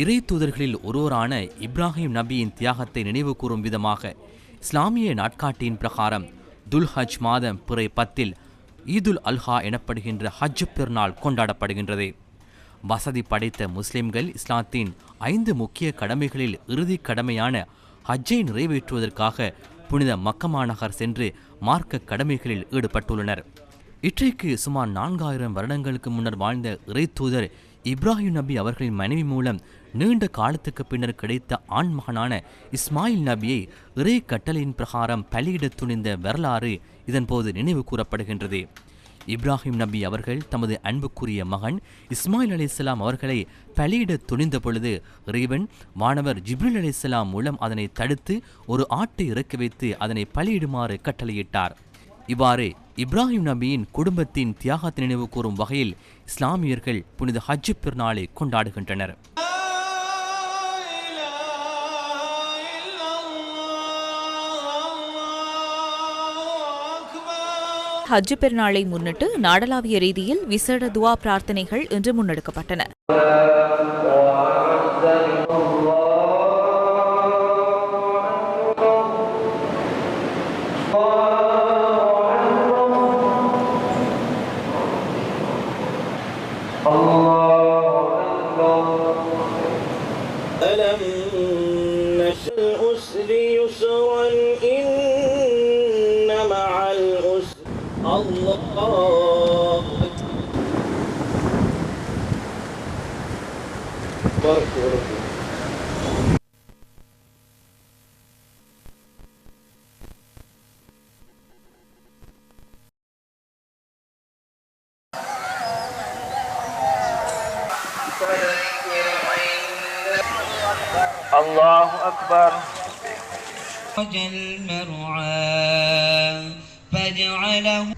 இறை தூதர்களில் ஒருவரான இப்ராஹிம் நபியின் தியாகத்தை நினைவு கூறும் விதமாக இஸ்லாமிய நாட்காட்டியின் பிரகாரம் துல் ஹஜ் மாதம் பிறை பத்தில் ஈதுல் அல்ஹா எனப்படுகின்ற ஹஜ் பெருநாள் கொண்டாடப்படுகின்றது. வசதி படைத்த முஸ்லிம்கள் இஸ்லாத்தின் ஐந்து முக்கிய கடமைகளில் இறுதிக் கடமையான ஹஜ்ஜை நிறைவேற்றுவதற்காக புனித மக்கமாநகர் சென்று மார்க்க கடமைகளில் ஈடுபட்டுள்ளனர். இற்றைக்கு சுமார் நான்காயிரம் வருடங்களுக்கு முன்னர் வாழ்ந்த இறைத்தூதர் இப்ராஹிம் நபி அவர்களின் மனைவி மூலம் நீண்ட காலத்துக்கு பின்னர் கிடைத்த ஆண்மகனான இஸ்மாயில் நபியை இறை கட்டளையின் பிரகாரம் பலியிட துணிந்த வரலாறு இதன்போது நினைவு கூறப்படுகின்றது. இப்ராஹிம் நபி அவர்கள் தமது அன்புக்குரிய மகன் இஸ்மாயில் அலிஸ்லாம் அவர்களை பலியிட துணிந்த பொழுது இறைவன் மாணவர் ஜிப்ரில் அலிஸ்லாம் மூலம் அதனை தடுத்து ஒரு ஆட்டை இறக்கி வைத்து அதனை பலியிடுமாறு கட்டளையிட்டார். இவ்வாறு இப்ராஹிம் நபியின் குடும்பத்தின் தியாகத்தை நினைவு கூறும் வகையில் இஸ்லாமியர்கள் புனித ஹஜ் பெருநாளை கொண்டாடுகின்றனர். ஹஜ் பெருநாளை முன்னிட்டு நாடளாவிய ரீதியில் விசேட துவா பிரார்த்தனைகள் இன்று முன்னெடுக்கப்பட்டன ألم نشأ الأسر يسرا الله الله أكبر. وجل مرعى فاجعله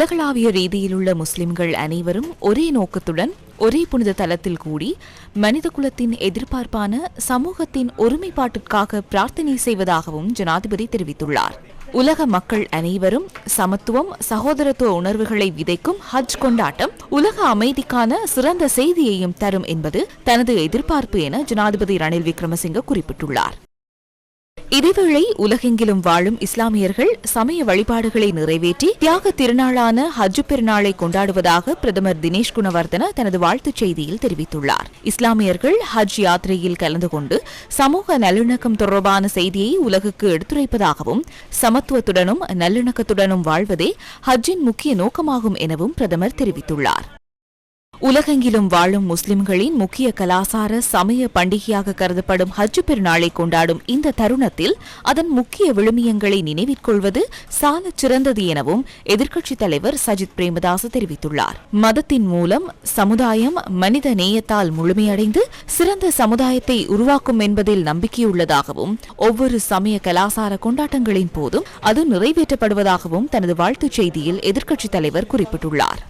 உலகளாவிய ரீதியில் உள்ள முஸ்லிம்கள் அனைவரும் ஒரே நோக்கத்துடன் ஒரே புனித தலத்தில் கூடி மனித குலத்தின் எதிர்பார்ப்பான சமூகத்தின் ஒருமைப்பாட்டிற்காக பிரார்த்தனை செய்வதாகவும் ஜனாதிபதி தெரிவித்துள்ளார். உலக மக்கள் அனைவரும் சமத்துவம் சகோதரத்துவ உணர்வுகளை விதைக்கும் ஹஜ் கொண்டாட்டம் உலக அமைதிக்கான சிறந்த செய்தியையும் தரும் என்பது தனது எதிர்பார்ப்பு என ஜனாதிபதி ரணில் விக்ரமசிங்க குறிப்பிட்டுள்ளார். இதேவேளை உலகெங்கிலும் வாழும் இஸ்லாமியர்கள் சமய வழிபாடுகளை நிறைவேற்றி தியாக திருநாளான ஹஜ் பெருநாளை கொண்டாடுவதாக பிரதமர் தினேஷ் குணவர்தன தனது வாழ்த்துச் செய்தியில் தெரிவித்துள்ளார். இஸ்லாமியர்கள் ஹஜ் யாத்திரையில் கலந்து கொண்டு சமூக நல்லிணக்கம் தொடர்பான செய்தியை உலகுக்கு எடுத்துரைப்பதாகவும் சமத்துவத்துடனும் நல்லிணக்கத்துடனும் வாழ்வதே ஹஜ்ஜின் முக்கிய நோக்கமாகும் எனவும் பிரதமர் தெரிவித்துள்ளார். உலகெங்கிலும் வாழும் முஸ்லிம்களின் முக்கிய கலாசார சமய பண்டிகையாக கருதப்படும் ஹஜ் பெருநாளை கொண்டாடும் இந்த தருணத்தில் அதன் முக்கிய விழுமியங்களை நினைவிற்கொள்வது சாலச் சிறந்தது எனவும் எதிர்க்கட்சித் தலைவர் சஜித் பிரேமதாச தெரிவித்துள்ளார். மதத்தின் மூலம் சமுதாயம் மனித நேயத்தால் முழுமையடைந்து சிறந்த சமுதாயத்தை உருவாக்கும் என்பதில் நம்பிக்கையுள்ளதாகவும் ஒவ்வொரு சமய கலாசார கொண்டாட்டங்களின் போதும் அது நிறைவேற்றப்படுவதாகவும் தனது வாழ்த்துச் செய்தியில் எதிர்க்கட்சித் தலைவர் குறிப்பிட்டுள்ளார்.